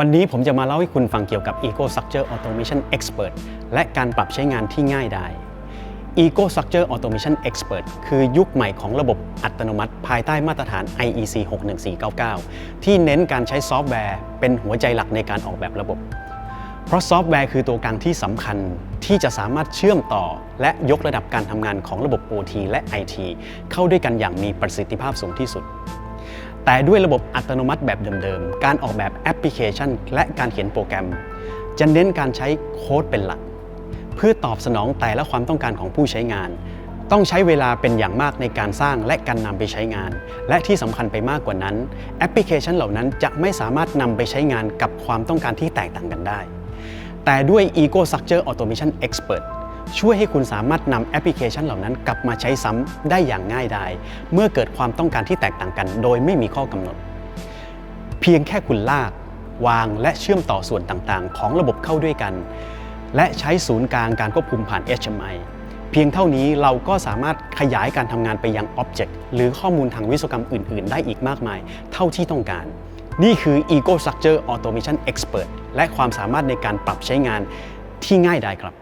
วันนี้ผมจะมาเล่าให้คุณฟังเกี่ยวกับ Ego Structure Automation Expert และการปรับใช้งานที่ง่ายได้ Ego Structure Automation Expert คือยุคใหม่ของระบบอัตโนมัติ ภายใต้มาตรฐาน IEC 61499 ที่เน้นการใช้ซอฟต์แวร์เป็นหัวใจหลักในการออกแบบระบบ เพราะซอฟต์แวร์คือตัวกลางที่สำคัญที่จะสามารถเชื่อมต่อ และยกระดับการทำงานของระบบ OT และ IT เข้าด้วยกันอย่างมีประสิทธิภาพสูงที่สุด แต่ด้วยระบบอัตโนมัติแบบเดิมๆ การออกแบบแอปพลิเคชัน และการเขียนโปรแกรม จะเน้นการใช้โค้ดเป็นหลัก เพื่อตอบสนองแต่ละความต้องการของผู้ใช้งาน ต้องใช้เวลาเป็นอย่างมากในการสร้างและการนำไปใช้งาน และที่สำคัญไปมากกว่านั้น แอปพลิเคชันเหล่านั้นจะไม่สามารถนำไปใช้งานกับความต้องการที่แตกต่างกันได้ แต่ด้วย Ego Structure Automation Expert ช่วยให้คุณสามารถนำแอปพลิเคชันเหล่านั้นกลับมาใช้ซ้ำได้อย่างง่ายดายเมื่อเกิดความต้องการที่แตกต่างกัน โดยไม่มีข้อกำหนด เพียงแค่คุณลาก วางและเชื่อมต่อส่วนต่างๆ ของระบบเข้าด้วยกัน และใช้ศูนย์กลางการควบคุมผ่าน HMI เพียงเท่านี้เราก็สามารถขยายการทำงานไปยัง Object หรือข้อมูลทางวิศวกรรมอื่น ๆ ได้อีกมากมาย เท่าที่ต้องการ นี่คือ Ego Structure Automation Expert และความสามารถในการปรับใช้งานที่ง่ายได้ครับ